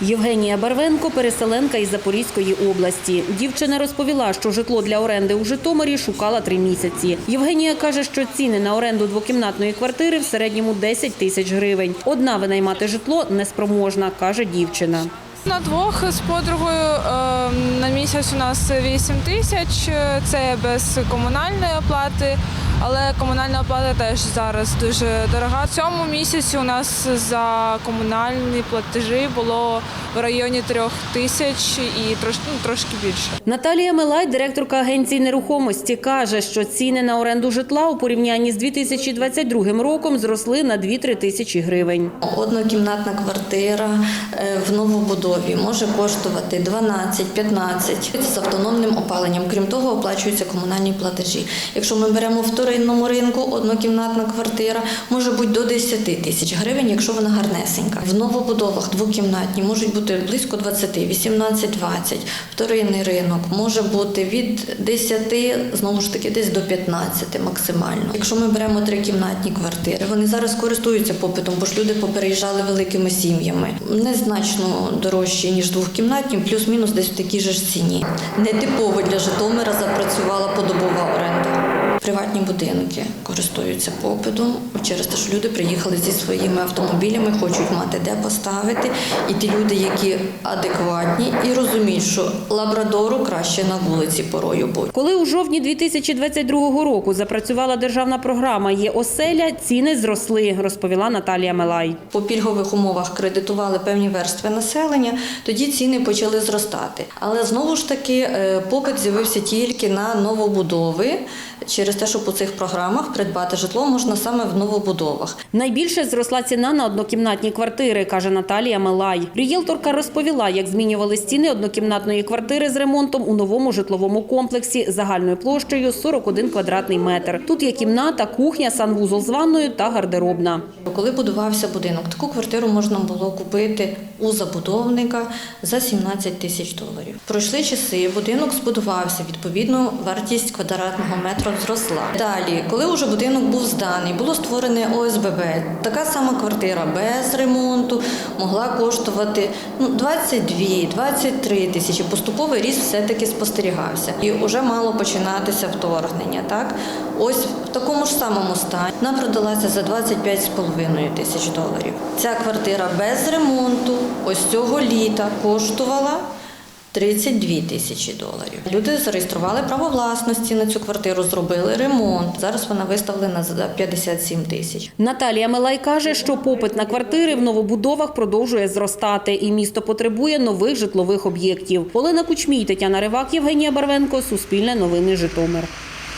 Євгенія Барвенко – переселенка із Запорізької області. Дівчина розповіла, що житло для оренди у Житомирі шукала три місяці. Євгенія каже, що ціни на оренду двокімнатної квартири в середньому 10 тисяч гривень. Одна винаймати житло неспроможна, каже дівчина. На двох з подругою е, на місяць у нас 8 тисяч. Це без комунальної оплати, але комунальна оплата теж зараз дуже дорога. В цьому місяці у нас за комунальні платежі було в районі трьох тисяч і трош, ну, трошки більше. Наталія Милай, директорка агенції нерухомості, каже, що ціни на оренду житла у порівнянні з 2022 роком зросли на 2-3 тисячі гривень. Однокімнатна квартира е, в новобудові може коштувати 12-15 з автономним опаленням. Крім того, оплачуються комунальні платежі. Якщо ми беремо в вторинному ринку, однокімнатна квартира може бути до 10 тисяч гривень, якщо вона гарнесенька. В новобудовах двокімнатні можуть бути близько 20, 18-20. Вторинний ринок може бути від 10, знову ж таки, десь до 15 максимально. Якщо ми беремо трикімнатні квартири, вони зараз користуються попитом, бо ж люди попереїжджали великими сім'ями. Незначно дорожчі, ніж двохкімнатні, плюс-мінус десь в такій же ж ціні. Нетипово для Житомира запрацювала подобова оренда. Приватні будинки користуються попитом через те, що люди приїхали зі своїми автомобілями, хочуть мати де поставити. І ті люди, які адекватні і розуміють, що лабрадору краще на вулиці порою бути. Коли у жовтні 2022 року запрацювала державна програма «Є оселя», ціни зросли, розповіла Наталія Милай. по пільгових умовах кредитували певні верстви населення, тоді ціни почали зростати. Але знову ж таки е, попит з'явився тільки на новобудови через те, що по цих програмах придбати житло можна саме в новобудовах. Найбільше зросла ціна на однокімнатні квартири, каже Наталія Милай. Рієлторка розповіла, як змінювались ціни однокімнатної квартири з ремонтом у новому житловому комплексі загальною площею 41 квадратний метр. Тут є кімната, кухня, санвузол з ванною та гардеробна. Коли будувався будинок, таку квартиру можна було купити у забудовника за 17 тисяч доларів. Пройшли часи, будинок збудувався, відповідно, вартість квадратного метра зросла. Далі, коли вже будинок був зданий, було створене ОСББ. Така сама квартира без ремонту могла коштувати ну, 22-23 тисячі. Поступовий ріст все-таки спостерігався. І вже мало починатися вторгнення. Так? Ось в такому ж самому стані вона продалася за 25,5 тисяч доларів. Ця квартира без ремонту ось цього літа коштувала 32 тисячі доларів. Люди зареєстрували право власності на цю квартиру, зробили ремонт. Зараз вона виставлена за 57 тисяч. Наталія Милай каже, що попит на квартири в новобудовах продовжує зростати, і місто потребує нових житлових об'єктів. Олена Кучмій, Тетяна Ривак, Євгенія Барвенко, Суспільне новини Житомир.